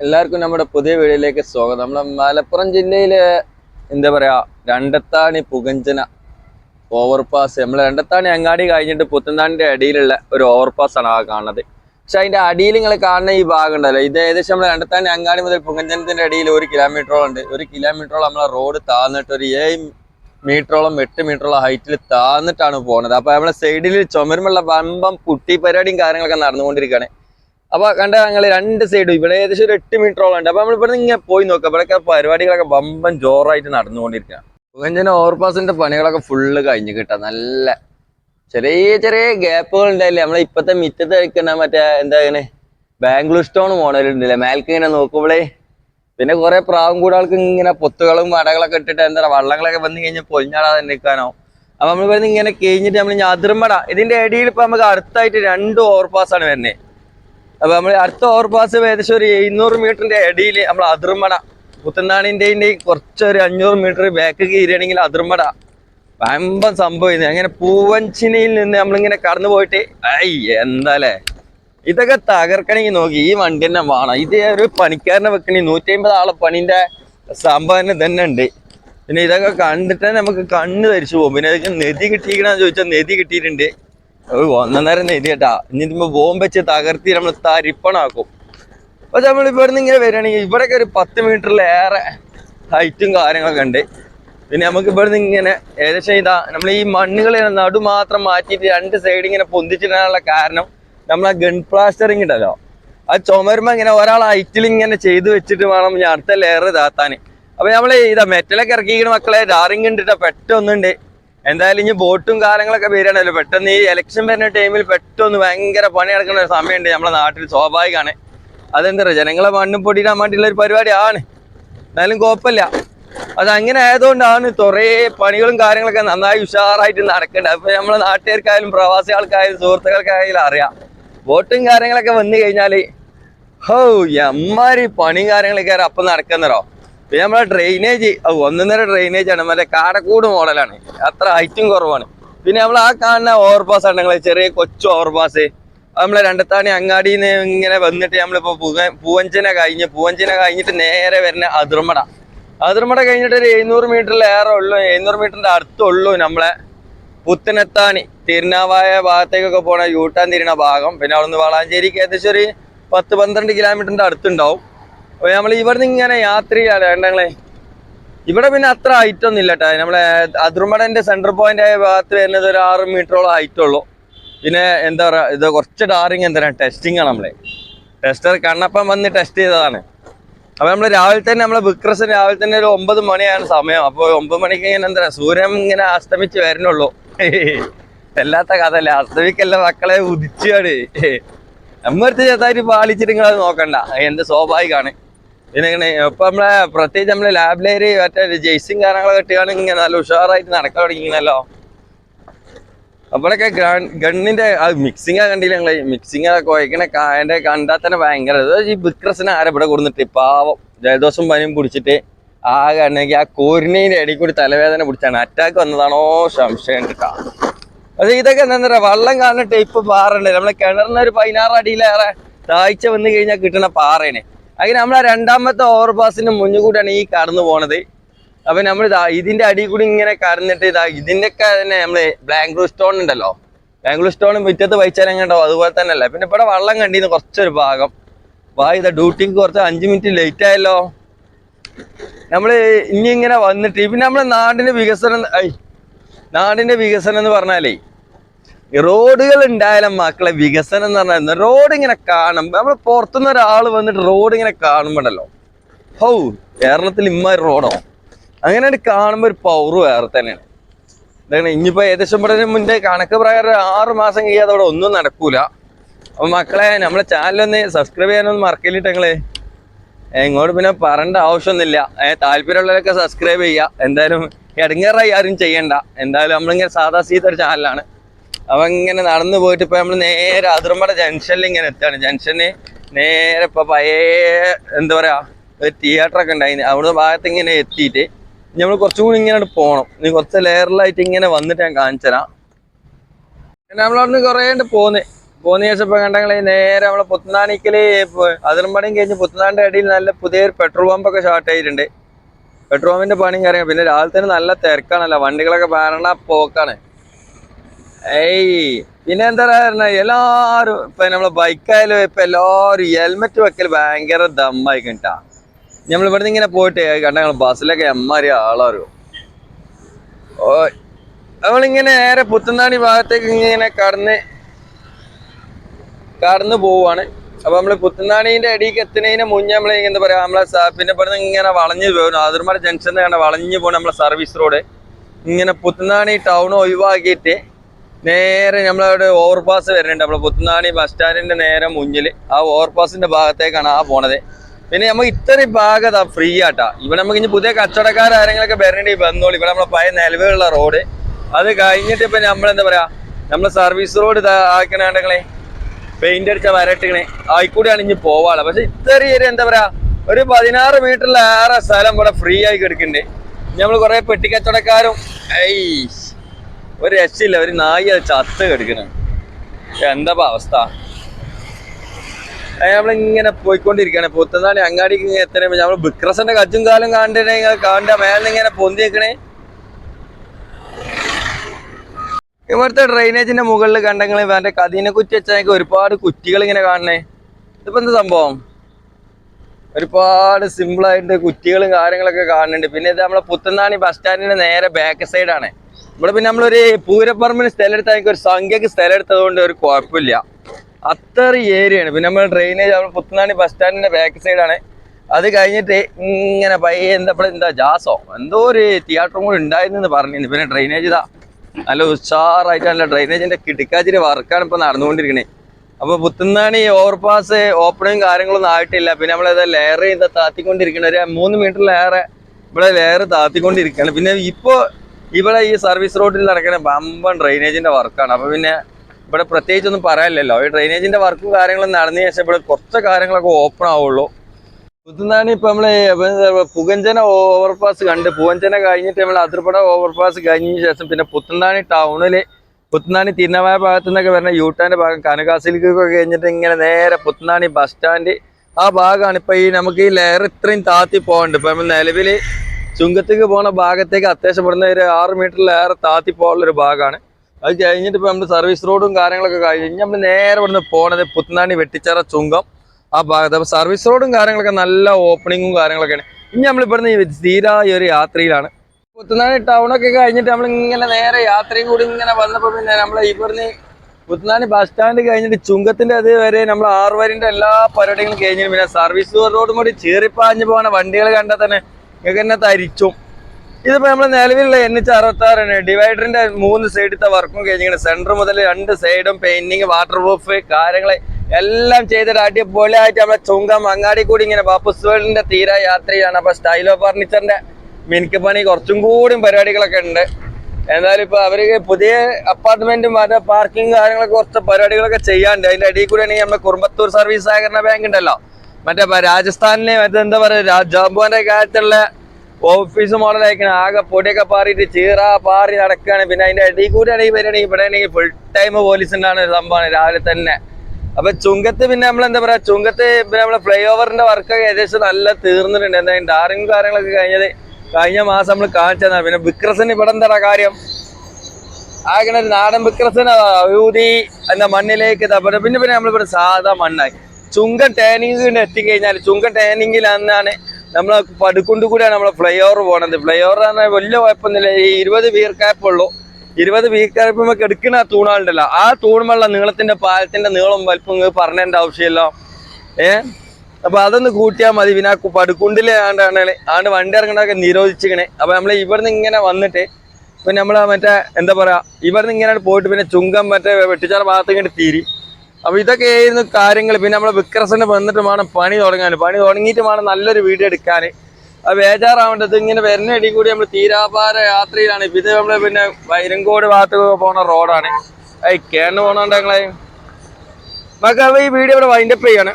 എല്ലാവർക്കും നമ്മുടെ പുതിയ വീഡിയോയിലേക്ക് സ്വാഗതം. നമ്മുടെ മലപ്പുറം ജില്ലയിലെ എന്താ പറയാ രണ്ടത്താണി പുകഞ്ചന ഓവർപാസ് നമ്മൾ രണ്ടത്താണി അങ്ങാടി കഴിഞ്ഞിട്ട് പുത്തൻതാണിന്റെ അടിയിലുള്ള ഒരു ഓവർപാസ് ആണ് ആ കാണുന്നത്. പക്ഷെ അതിന്റെ അടിയിൽ നിങ്ങൾ കാണുന്ന ഈ ഭാഗം ഉണ്ടല്ലോ. ഇത് ഏകദേശം നമ്മൾ രണ്ടത്താണി അങ്ങാടി മുതൽ പുകഞ്ചനത്തിന്റെ അടിയിൽ ഒരു കിലോമീറ്ററോളം ഉണ്ട്. ഒരു കിലോമീറ്ററോളം നമ്മളെ റോഡ് താന്നിട്ട് ഒരു ഏഴ് മീറ്ററോളം എട്ട് മീറ്ററോളം ഹൈറ്റിൽ താന്നിട്ടാണ് പോകുന്നത് അപ്പോൾ നമ്മളെ സൈഡിൽ ചുമരുമുള്ള വമ്പം പുട്ടി പരിപാടിയും കാര്യങ്ങളൊക്കെ നടന്നുകൊണ്ടിരിക്കുകയാണ്. അപ്പൊ കണ്ട ഞങ്ങൾ രണ്ട് സൈഡും ഇവിടെ ഏകദേശം ഒരു എട്ട് മീറ്ററോളം ഉണ്ട്. അപ്പൊ നമ്മൾ ഇവിടെ ഇങ്ങനെ പോയി നോക്കാം. ഇവിടെയൊക്കെ പരിപാടികളൊക്കെ വമ്പൻ ജോറായിട്ട് നടന്നുകൊണ്ടിരിക്കുക പുകഞ്ചന ഓവർപാസിന്റെ പണികളൊക്കെ ഫുള്ള് കഴിഞ്ഞ് കിട്ടാം. നല്ല ചെറിയ ചെറിയ ഗ്യാപ്പുകൾ ഉണ്ടായില്ലേ? നമ്മളെ ഇപ്പത്തെ മിറ്റത്ത് കഴിക്കണ മറ്റേ എന്താ ഇങ്ങനെ ബാംഗ്ലൂർ സ്റ്റോൺ പോണവരുണ്ടല്ലേ മേൽക്ക് ഇങ്ങനെ നോക്കുമ്പോളേ പിന്നെ കുറെ പ്രാവും കൂടാൾക്ക് ഇങ്ങനെ പൊത്തുകളും വടകളൊക്കെ ഇട്ടിട്ട് എന്താ വള്ളങ്ങളൊക്കെ വന്നു കഴിഞ്ഞാൽ പൊലിഞ്ഞാടാതെ നിൽക്കാനോ അപ്പൊ നമ്മൾ വരുന്ന ഇങ്ങനെ കഴിഞ്ഞിട്ട് നമ്മൾ അതിർമട ഇതിന്റെ ഇടയിൽ ഇപ്പൊ നമുക്ക് അടുത്തായിട്ട് രണ്ട് ഓവർപാസ് ആണ് വരുന്നത് അപ്പൊ നമ്മൾ അടുത്ത ഓവർപാസ് ഏകദേശം ഒരു എഴുന്നൂറ് മീറ്ററിന്റെ ഇടയിൽ നമ്മൾ അതിർമട പുത്തനാണിന്റെയും കുറച്ചൊരു അഞ്ഞൂറ് മീറ്റർ ബാക്ക് കീറുകയാണെങ്കിൽ അതിർമട. വമ്പം സംഭവം അങ്ങനെ പൂവഞ്ചിനിയിൽ നിന്ന് നമ്മളിങ്ങനെ കടന്നു പോയിട്ട് ഐ എന്താലേ ഇതൊക്കെ തകർക്കണമെങ്കിൽ നോക്കി ഈ വണ്ടി തന്നെ വേണം. ഇത് ഒരു പണിക്കാരനെ വെക്കണേ നൂറ്റി അമ്പത് ആളെ പണിന്റെ സംഭവം തന്നെ ഉണ്ട്. പിന്നെ ഇതൊക്കെ കണ്ടിട്ട് നമുക്ക് കണ്ണ് ധരിച്ചു പോകും. പിന്നെ ഇതൊക്കെ നെതി കിട്ടിയിരിക്കണമെന്ന് ചോദിച്ചാൽ നെതി കിട്ടിയിട്ടുണ്ട്. ഒന്നര നെരിയട്ടാ ഇനി ഇതിപ്പോ ബോംബ് വെച്ച് തകർത്തി നമ്മൾ തരിപ്പണാക്കും പക്ഷെ നമ്മൾ ഇവിടുന്ന് ഇങ്ങനെ വരികയാണെങ്കിൽ ഇവിടെയൊക്കെ ഒരു പത്ത് മീറ്ററിലേറെ ഹൈറ്റും കാര്യങ്ങളൊക്കെ ഉണ്ട്. പിന്നെ നമുക്ക് ഇവിടുന്ന് ഇങ്ങനെ ഏകദേശം ഇതാ നമ്മൾ ഈ മണ്ണുകൾ നടു മാത്രം മാറ്റിയിട്ട് രണ്ട് സൈഡ് ഇങ്ങനെ പൊന്തിച്ചിടാനുള്ള കാരണം നമ്മൾ ആ ഗൺ പ്ലാസ്റ്ററിങ് ഉണ്ടല്ലോ ആ ചുമരുമ്പോ ഇങ്ങനെ ഒരാൾ ഹൈറ്റിൽ ഇങ്ങനെ ചെയ്ത് വെച്ചിട്ട് വേണം ഞാൻ അടുത്ത ലെയർ താത്താൻ അപ്പൊ നമ്മൾ ഇതാ മെറ്റലൊക്കെ ഇറക്കിയിരിക്കുന്ന മക്കളെ ഡാറിങ് ഉണ്ട് പെട്ടൊന്നുണ്ട് എന്തായാലും ഇനി ബോട്ടും കാര്യങ്ങളൊക്കെ വരികയാണല്ലോ. പെട്ടെന്ന് ഈ ഇലക്ഷൻ വരുന്ന ടൈമിൽ പെട്ടെന്ന് ഭയങ്കര പണി നടക്കുന്ന ഒരു സമയമുണ്ട് നമ്മുടെ നാട്ടിൽ സ്വാഭാവികമാണ്. അതെന്താ പറയുക ജനങ്ങളെ മണ്ണും പൊടിയിടാൻ വേണ്ടിയുള്ള ഒരു പരിപാടിയാണ്. എന്നാലും കുഴപ്പമില്ല. അത് അങ്ങനെ ആയതുകൊണ്ടാണ് കുറേ പണികളും കാര്യങ്ങളൊക്കെ നന്നായി ഉഷാറായിട്ട് നടക്കേണ്ടത്. അപ്പോൾ നമ്മളെ നാട്ടുകാർക്കായാലും പ്രവാസി ആൾക്കായാലും സുഹൃത്തുക്കൾക്കായാലും അറിയാം. ബോട്ടും കാര്യങ്ങളൊക്കെ വന്നു കഴിഞ്ഞാൽ ഹോ എമ്മാരി പണിയും കാര്യങ്ങളൊക്കെ അപ്പം നടക്കുന്നറോ പിന്നെ നമ്മളെ ഡ്രെയിനേജ് ഒന്നൊന്നര ഡ്രെയിനേജ് ആണ്. മറ്റേ കാടക്കൂട് മോഡലാണ്. അത്ര ഹൈറ്റും കുറവാണ്. പിന്നെ നമ്മൾ ആ കാണുന്ന ഓവർപാസ് ഞങ്ങളെ ചെറിയ കൊച്ചു ഓവർപാസ് നമ്മളെ രണ്ടത്താണി അങ്ങാടിയിൽ നിന്ന് ഇങ്ങനെ വന്നിട്ട് നമ്മളിപ്പോ പൂവ- പൂവഞ്ചന കഴിഞ്ഞ് പൂവഞ്ചന കഴിഞ്ഞിട്ട് നേരെ വരുന്ന അതിർമട. അതിർമട കഴിഞ്ഞിട്ട് ഒരു എഴുന്നൂറ് മീറ്ററിലേറെ ഉള്ളൂ. എഴുന്നൂറ് മീറ്ററിന്റെ അടുത്തുള്ളൂ നമ്മളെ പുത്തനെത്താണി. തിരുനാവായ ഭാഗത്തേക്കൊക്കെ പോണ യൂട്ടാൻ തിരിയണ ഭാഗം. പിന്നെ അവിടുന്ന് വളാഞ്ചേരിക്ക് ഏകദേശം ഒരു പത്ത് പന്ത്രണ്ട് കിലോമീറ്ററിന്റെ അടുത്തുണ്ടാവും. നമ്മൾ ഇവിടുന്ന് ഇങ്ങനെ യാത്ര വേണ്ടങ്ങളെ? ഇവിടെ പിന്നെ അത്ര ഹൈറ്റ് ഒന്നും ഇല്ല കേട്ടോ നമ്മളെ അതിർമടന്റെ സെന്റർ പോയിന്റ് ആയ ഭാഗത്ത് വരുന്നത് ഒരു ആറ് മീറ്ററോളം ഹൈറ്റ് ഉള്ളൂ. പിന്നെ എന്താ പറയാ ഇത് കുറച്ച് ഡാറിങ് എന്താ ടെസ്റ്റിംഗ് ആണ് നമ്മളെ. ടെസ്റ്റർ കണ്ണപ്പം വന്ന് ടെസ്റ്റ് ചെയ്തതാണ്. അപ്പൊ നമ്മൾ രാവിലെ തന്നെ നമ്മളെ വിക്രസ് രാവിലെ തന്നെ ഒരു ഒമ്പത് മണിയാണ് സമയം. അപ്പോൾ ഒമ്പത് മണിക്ക് ഇങ്ങനെ എന്താ സൂര്യൻ ഇങ്ങനെ അസ്തമിച്ച് വരുന്നുള്ളൂ. അല്ലാത്ത കഥല്ല അസ്തമിക്കല്ല മക്കളെ ഉദിച്ചാണ്. നമ്മടുത്ത് ചെറുതായിട്ട് പാലിച്ചിട്ട് നിങ്ങളത് നോക്കണ്ട. എന്റെ സ്വാഭാവികമാണ് പിന്നെ ഇപ്പൊ നമ്മളെ പ്രത്യേകിച്ച് നമ്മളെ ലാബിലേര് മറ്റേ ജെയ്സും കാര്യങ്ങളൊക്കെ കിട്ടുകയാണെങ്കിൽ ഇങ്ങനെ നല്ല ഉഷാറായിട്ട് നടക്കാൻ തുടങ്ങിയല്ലോ അപ്പോഴൊക്കെ ഗണ്ണിന്റെ മിക്സിങ് കണ്ടില്ല ഞങ്ങൾ മിക്സിങ് കുഴക്കണ കായന്റെ കണ്ടാൽ തന്നെ ഭയങ്കര ഈ ബിക്രസിനെ ആരെ ഇവിടെ കൊടുത്തിട്ട് പാവം. ജലദോഷം പനിയും പിടിച്ചിട്ട് ആകെ ഉണ്ടെങ്കിൽ ആ കോരിനേന്റെ ഇടയിൽ കൂടി തലവേദന പിടിച്ചാണ്. അറ്റാക്ക് വന്നതാണോ സംശയം പക്ഷെ ഇതൊക്കെ എന്താ പറയാ വള്ളം കാണുന്ന ടൈപ്പ് പാറണ്ടേ നമ്മളെ കിണറിന് ഒരു പതിനാറ് അടിയിലേറെ താഴ്ച വന്നു കഴിഞ്ഞാൽ കിട്ടുന്ന പാറയാണ് അങ്ങനെ നമ്മളെ രണ്ടാമത്തെ ഓവർപാസിന്റെ മുന്നിൽ കൂടിയാണ് ഈ കടന്നു പോണത്. അപ്പൊ നമ്മൾ ഇതാ ഇതിന്റെ അടി കൂടി ഇങ്ങനെ കടന്നിട്ട് ഇതാ ഇതിന്റെ ഒക്കെ തന്നെ നമ്മൾ ബാംഗ്ലൂർ സ്റ്റോൺ ഉണ്ടല്ലോ. ബാംഗ്ലൂർ സ്റ്റോൺ മുറ്റത്ത് വഹിച്ചാലും കണ്ടോ? അതുപോലെ തന്നെ അല്ലേ പിന്നെ ഇവിടെ വള്ളം കണ്ടിന്ന് കുറച്ചൊരു ഭാഗം. വാ ഇതാ ഡ്യൂട്ടിക്ക് കുറച്ച് അഞ്ചു മിനിറ്റ് ലേറ്റ് ആയല്ലോ. നമ്മൾ ഇനി ഇങ്ങനെ വന്നിട്ട് പിന്നെ നമ്മളെ നാടിന്റെ വികസനം നാടിന്റെ വികസനം എന്ന് പറഞ്ഞാലേ റോഡുകൾ ഉണ്ടായാലും മക്കളെ വികസനം എന്ന് പറഞ്ഞാൽ റോഡ് ഇങ്ങനെ കാണുമ്പോൾ നമ്മൾ പുറത്തുനിന്ന് ഒരാൾ വന്നിട്ട് റോഡ് ഇങ്ങനെ കാണുമ്പോണ്ടല്ലോ? ഹൗ കേരളത്തിൽ ഇമ്മാതിരി റോഡോ. അങ്ങനെ കാണുമ്പോ ഒരു പൗറ് വേറെ തന്നെയാണ്. എന്താണ് ഇനിയിപ്പോ ഏകദേശം ഇവിടെ മുന്നേ കണക്ക് പ്രകാരം ആറ് മാസം കഴിയാതെ അവിടെ ഒന്നും നടക്കൂല. അപ്പൊ മക്കളെ നമ്മളെ ചാനലൊന്ന് സബ്സ്ക്രൈബ് ചെയ്യാനൊന്നും മറക്കലിട്ട് ഞങ്ങളെ ഇങ്ങോട്ട് പിന്നെ പറയേണ്ട ആവശ്യമൊന്നുമില്ല. താല്പര്യമുള്ളവരൊക്കെ സബ്സ്ക്രൈബ് ചെയ്യുക. എന്തായാലും ഇടങ്ങേറായി ആരും ചെയ്യണ്ട. എന്തായാലും നമ്മളിങ്ങനെ സാധാ സീത ഒരു ചാനലാണ് അപ്പൊ ഇങ്ങനെ നടന്നു പോയിട്ട് ഇപ്പൊ നമ്മൾ നേരെ അതിർമട ജംഗ്ഷനിൽ ഇങ്ങനെ എത്താണ്. ജംഗ്ഷന് നേരെ ഇപ്പൊ പഴയ എന്താ പറയാ ഒരു തിയേറ്റർ ഒക്കെ ഉണ്ടായിന്. അവിടെ ഭാഗത്ത് ഇങ്ങനെ എത്തിയിട്ട് നമ്മൾ കുറച്ചും കൂടി ഇങ്ങനെ പോകണം ഇനി കുറച്ച് ലെയറിലായിട്ട് ഇങ്ങനെ വന്നിട്ട് ഞാൻ കാണിച്ചു തരാം പിന്നെ നമ്മളവിടുന്ന് കുറേ ഉണ്ട് പോന്ന്. പോന്ന ശേഷം ഇപ്പൊ കണ്ടെങ്കിൽ നേരെ നമ്മളെ പുത്തനാണിക്കൽ അതിർമടയും കഴിഞ്ഞ് പുത്തനാടിന്റെ അടിയിൽ നല്ല പുതിയൊരു പെട്രോൾ പമ്പ് ഒക്കെ സ്റ്റാർട്ട് ചെയ്തിട്ടുണ്ട് പെട്രോൾ പമ്പിന്റെ പണിയും കാര്യങ്ങൾ പിന്നെ രാവിലെ തന്നെ നല്ല തിരക്കാണല്ലോ. വണ്ടികളൊക്കെ ഭരണ പോക്കാണ്. ഏയ് പിന്നെ എന്താ പറയുക എല്ലാരും ഇപ്പൊ നമ്മളെ ബൈക്കായാലും ഇപ്പൊ എല്ലാരും ഹെൽമെറ്റ് വെക്കൽ ഭയങ്കര ദമ്മായി കിട്ടാ നമ്മൾ ഇവിടുന്ന് ഇങ്ങനെ പോയിട്ട് കണ്ട ഞങ്ങൾ ബസ്സിലൊക്കെ എമ്മാരി ആളാരും ഓ നമ്മളിങ്ങനെ നേരെ പുത്തനാണി ഭാഗത്തേക്ക് ഇങ്ങനെ കടന്ന് കടന്നു പോവാണ്. അപ്പൊ നമ്മൾ പുത്തനാണീന്റെ അടിക്ക് എത്തുന്നതിന് മുന്നേ നമ്മൾ എന്താ പറയാ നമ്മളെ പിന്നെ ഇവിടുന്ന് ഇങ്ങനെ വളഞ്ഞു ആതിർമല ജംഗ്ഷൻ കണ്ട വളഞ്ഞു പോകുന്ന നമ്മളെ സർവീസ് റോഡ് ഇങ്ങനെ പുത്തനാണി ടൗൺ ഒഴിവാക്കിയിട്ട് നേരെ നമ്മളവിടെ ഓവർപാസ് വരുന്നുണ്ട്. നമ്മളെ പുത്തുനാണി ബസ് സ്റ്റാൻഡിന്റെ നേരെ മുന്നിൽ. ആ ഓവർപാസിന്റെ ഭാഗത്തേക്കാണ് ആ പോണത്. പിന്നെ നമുക്ക് ഇത്രയും ഭാഗം ഫ്രീ ആട്ടാ. ഇവിടെ നമുക്ക് ഇനി പുതിയ കച്ചവടക്കാരെങ്കിലൊക്കെ വരണമെങ്കിൽ വന്നോളൂ. ഇവിടെ നമ്മളെ പഴയ നിലവിലുള്ള റോഡ് അത് കഴിഞ്ഞിട്ട് ഇപ്പൊ നമ്മളെന്താ പറയാ? നമ്മളെ സർവീസ് റോഡ് ആക്കണേ പെയിന്റ് അടിച്ച വരട്ടിങ്ങനെ ആയിക്കൂടിയാണ് ഇനി പോവാളെ പക്ഷെ ഇത്രയും ഒരു എന്താ പറയാ? ഒരു പതിനാറ് മീറ്ററിലേറെ സ്ഥലം ഇവിടെ ഫ്രീ ആയി കിടക്കുന്നുണ്ട്. നമ്മൾ കുറെ പെട്ടിക്കച്ചവടക്കാരും ഏയ് ഒരു രക്ഷയില്ല ഒരു നായി അത് ചത്ത് കിടക്കണ. എന്താ അവസ്ഥ? നമ്മളിങ്ങനെ പോയിക്കൊണ്ടിരിക്കണേ പുത്തനാടി അങ്ങാടിക്ക് എത്ര നമ്മൾ ബിക്രസന്റെ കജ്ജും കാലം കാണണ്ടേ കാണ്ട മേലെ ഇങ്ങനെ പൊന്തി നിൽക്കണേ ഇവിടുത്തെ ഡ്രൈനേജിന്റെ മുകളിൽ കണ്ടെങ്കിൽ വേണ്ട കതീനെ കുറ്റി വെച്ചാൽ ഒരുപാട് കുറ്റികൾ ഇങ്ങനെ കാണണേ. ഇതിപ്പോ എന്താ സംഭവം? ഒരുപാട് സിമ്പിൾ ആയിട്ട് കുറ്റികളും കാര്യങ്ങളൊക്കെ കാണുന്നുണ്ട് പിന്നെ ഇത് നമ്മളെ പുത്തനാണി ബസ് സ്റ്റാൻഡിന്റെ നേരെ ബാക്ക് സൈഡാണ് ഇവിടെ പിന്നെ നമ്മളൊരു പൂരപ്പറമ്പിന് സ്ഥലം എടുത്താൽ ഒരു സംഖ്യക്ക് സ്ഥലം എടുത്തത് കൊണ്ട് ഒരു കുഴപ്പമില്ല. അത്ര ഏരിയയാണ് പിന്നെ നമ്മൾ ഡ്രെയിനേജ് നമ്മൾ പുത്തനാണി ബസ് സ്റ്റാൻഡിന്റെ ബാക്ക് സൈഡാണ് അത് കഴിഞ്ഞിട്ട് ഇങ്ങനെ പയ്യെ എന്താ എന്താ ജാസോ? എന്തോ ഒരു തിയേറ്ററും കൂടി ഉണ്ടായിരുന്നു പറഞ്ഞിരുന്നു. പിന്നെ ഡ്രെയിനേജ് ഇതാ നല്ല ഉഷാറായിട്ടാണ് ഡ്രെയിനേജിന്റെ കിടക്കാച്ചിരി വർക്കാണ് ഇപ്പൊ നടന്നുകൊണ്ടിരിക്കണേ. അപ്പൊ പുത്തുന്നാണി ഓവർപാസ് ഓപ്പണിങ് കാര്യങ്ങളൊന്നും ആയിട്ടില്ല. പിന്നെ നമ്മളിത് ലെയർ ചെയ്ത് താത്തിക്കൊണ്ടിരിക്കണ. ഒരു മൂന്ന് ലെയർ ഇവിടെ ലെയർ താത്തിക്കൊണ്ടിരിക്കുകയാണ് പിന്നെ ഇപ്പോ ഇവിടെ ഈ സർവീസ് റോഡിൽ നടക്കുന്ന ബമ്പൻ ഡ്രെയിനേജിന്റെ വർക്കാണ്. അപ്പൊ പിന്നെ ഇവിടെ പ്രത്യേകിച്ചൊന്നും പറയാനില്ലല്ലോ. ഈ ഡ്രെയിനേജിന്റെ വർക്കും കാര്യങ്ങളും നടന്നതിന് ശേഷം ഇവിടെ കുറച്ച് കാര്യങ്ങളൊക്കെ ഓപ്പൺ ആവുള്ളൂ. പുത്തുന്നാണി ഇപ്പൊ നമ്മൾ പുകഞ്ചന ഓവർപാസ് കണ്ട്. പുകഞ്ചന കഴിഞ്ഞിട്ട് നമ്മൾ അതിർപ്പട ഓവർപാസ് കഴിഞ്ഞതിന് ശേഷം പിന്നെ പുത്തനാണി ടൗണിൽ പുത്തനാണി തിരുനവായ ഭാഗത്തു നിന്നൊക്കെ വരുന്ന യൂട്ടാന്റെ ഭാഗം കനകാസിലേക്കൊക്കെ കഴിഞ്ഞിട്ട് ഇങ്ങനെ നേരെ പുത്തനാണി ബസ് സ്റ്റാൻഡ് ആ ഭാഗമാണ് ഇപ്പൊ ഈ നമുക്ക് ഈ ലെയർ ഇത്രയും താത്തി പോകണ്ട്. ഇപ്പൊ നമ്മൾ നിലവിൽ ചുങ്കത്തേക്ക് പോണ ഭാഗത്തേക്ക് അത്യാവശ്യം ഇവിടുന്ന് ഒരു ആറ് മീറ്ററിലേറെ താത്തി ഒരു ഭാഗമാണ്. അത് കഴിഞ്ഞിട്ട് ഇപ്പൊ നമ്മുടെ സർവീസ് റോഡും കാര്യങ്ങളൊക്കെ കഴിഞ്ഞ് നമ്മൾ നേരെ ഇവിടുന്ന് പോണത് പുത്തനാണി വെട്ടിച്ചേറ ചുങ്കം ആ ഭാഗത്ത്. അപ്പൊ സർവീസ് റോഡും കാര്യങ്ങളൊക്കെ നല്ല ഓപ്പണിങ്ങും കാര്യങ്ങളൊക്കെയാണ്. ഇനി നമ്മൾ ഈ തീരാ ഈ ഒരു യാത്രയിലാണ്. പുത്തനാണി ടൗണൊക്കെ കഴിഞ്ഞിട്ട് നമ്മൾ ഇങ്ങനെ നേരെ യാത്രയും കൂടി ഇങ്ങനെ വന്നപ്പോൾ പിന്നെ നമ്മളെ ഇവിടുന്ന് പുത്തനാണി ബസ് സ്റ്റാൻഡ് കഴിഞ്ഞിട്ട് ചുങ്കത്തിന്റെ അത് വരെ നമ്മൾ ആറുവരിന്റെ എല്ലാ പരിപാടികളും കഴിഞ്ഞിട്ട് പിന്നെ സർവീസ് റോഡും കൂടി ചീറിപ്പാഞ്ഞു പോകുന്ന വണ്ടികൾ കണ്ടാൽ തന്നെ നിങ്ങൾക്ക് തന്നെ തരിച്ചും. ഇതിപ്പോ നമ്മൾ നിലവിലുള്ള എൻ എച്ച് അറുപത്തി ആറാണ് ഡിവൈഡറിന്റെ മൂന്ന് സൈഡിലത്തെ വർക്കും കഴിഞ്ഞിങ്ങനെ സെന്റർ മുതൽ രണ്ട് സൈഡും പെയിന്റിങ് വാട്ടർ പ്രൂഫ് കാര്യങ്ങൾ എല്ലാം ചെയ്തിട്ട് അടിപൊളിയായിട്ട് നമ്മളെ ചുങ്കം അങ്ങാടി കൂടി ഇങ്ങനെ ബാപ്പുസ് വേൾഡിന്റെ തീര യാത്രയാണ് അപ്പൊ സ്റ്റൈലോ ഫർണിച്ചറിന്റെ മിനുക്ക് പണി കുറച്ചും കൂടി പരിപാടികളൊക്കെ ഉണ്ട്. എന്തായാലും ഇപ്പൊ അവർ പുതിയ അപ്പാർട്ട്മെന്റും മറ്റേ പാർക്കിംഗ് കാര്യങ്ങളൊക്കെ കുറച്ച് പരിപാടികളൊക്കെ ചെയ്യാണ്ട് അതിന്റെ അടിയിൽ കൂടി ആണെങ്കിൽ നമ്മുടെ കുറുമ്പത്തൂർ സർവീസ് സഹകരണ ബാങ്ക് ഉണ്ടല്ലോ. മറ്റേ രാജസ്ഥാനിലെ മറ്റേ എന്താ പറയാ ജാമ്പുവിന്റെ കാര്യത്തുള്ള ഓഫീസ് മോഡലായിരിക്കണം ആകെ പൊടിയൊക്കെ പാറിയിട്ട് ചീറ പാറി നടക്കുകയാണ് പിന്നെ അതിന്റെ ഇടയിൽ കൂടെ ആണെങ്കിൽ വരികയാണെങ്കിൽ ഇവിടെ ആണെങ്കിൽ ഫുൾ ടൈം പോലീസിന്റെ ആണ് സംഭവമാണ് രാവിലെ തന്നെ. അപ്പൊ ചുങ്കത്ത് പിന്നെ നമ്മൾ എന്താ പറയാ ചുങ്കത്ത് പിന്നെ നമ്മളെ ഫ്ലൈ ഓവറിന്റെ വർക്കൊക്കെ ഏകദേശം നല്ല തീർന്നിട്ടുണ്ട്. എന്തായാലും ഡാറിങ് കാര്യങ്ങളൊക്കെ കഴിഞ്ഞത് കഴിഞ്ഞ മാസം നമ്മൾ കാണിച്ചതാണ് പിന്നെ വിക്രസൻ ഇവിടെ എന്താ കാര്യം? ആകെ നാടൻ വിക്രസൻ ഊതി എന്താ മണ്ണിലേക്ക് പിന്നെ പിന്നെ നമ്മളിവിടെ സാധാ മണ്ണായി ചുങ്കൻ ടേനിങ്ങിന് എത്തിക്കഴിഞ്ഞാൽ ചുങ്കൻ ടേണിങ്ങിൽ അന്നാണ് നമ്മൾ പടുക്കൊണ്ട് കൂടിയാണ് നമ്മൾ ഫ്ലൈ ഓവർ പോണത്. ഫ്ലൈ ഓവർ പറഞ്ഞാൽ വലിയ കുഴപ്പമൊന്നുമില്ല. ഈ ഇരുപത് വീർക്കാപ്പുള്ളൂ ഇരുപത് വീർക്കായപ്പോ എടുക്കുന്ന ആ തൂണാളുണ്ടല്ലോ ആ തൂണുമുള്ള നീളത്തിന്റെ പാലത്തിന്റെ നീളം വലിപ്പം നിങ്ങൾ പറഞ്ഞതിന്റെ ആവശ്യമില്ല. ഏ? അപ്പൊ അതൊന്ന് കൂട്ടിയാൽ മതി. പിന്നെ പടുക്കുണ്ടിലെ ആണ്ടാണ് ആണ്ട് വണ്ടി ഇറങ്ങണൊക്കെ നിരോധിച്ചിങ്ങനെ അപ്പൊ നമ്മൾ ഇവിടുന്ന് ഇങ്ങനെ വന്നിട്ട് പിന്നെ നമ്മൾ മറ്റേ എന്താ പറയാ ഇവിടുന്ന് ഇങ്ങനെ പോയിട്ട് പിന്നെ ചുങ്കം മറ്റേ വെട്ടിച്ചാറ ഭാഗത്ത് ഇങ്ങോട്ട് തീരി. അപ്പൊ ഇതൊക്കെ ആയിരുന്നു കാര്യങ്ങൾ. പിന്നെ നമ്മളെ വിക്രസന് വന്നിട്ട് വേണം പണി തുടങ്ങാൻ. പണി തുടങ്ങിയിട്ട് വേണം നല്ലൊരു വീഡിയോ എടുക്കാൻ. അത് ബേജാറാവേണ്ടത് ഇങ്ങനെ വരുന്ന ഇടയിൽ കൂടി നമ്മൾ തീരാപാര യാത്രയിലാണ്. ഇത് നമ്മൾ പിന്നെ വൈരങ്കോട് ഭാഗത്ത് പോണ റോഡാണ് ഐ കേണ് പോണോണ്ട് ഞങ്ങളെ നമുക്ക് ഈ വീഡിയോ ഇവിടെ വൈൻഡപ്പ് ചെയ്യാണ്.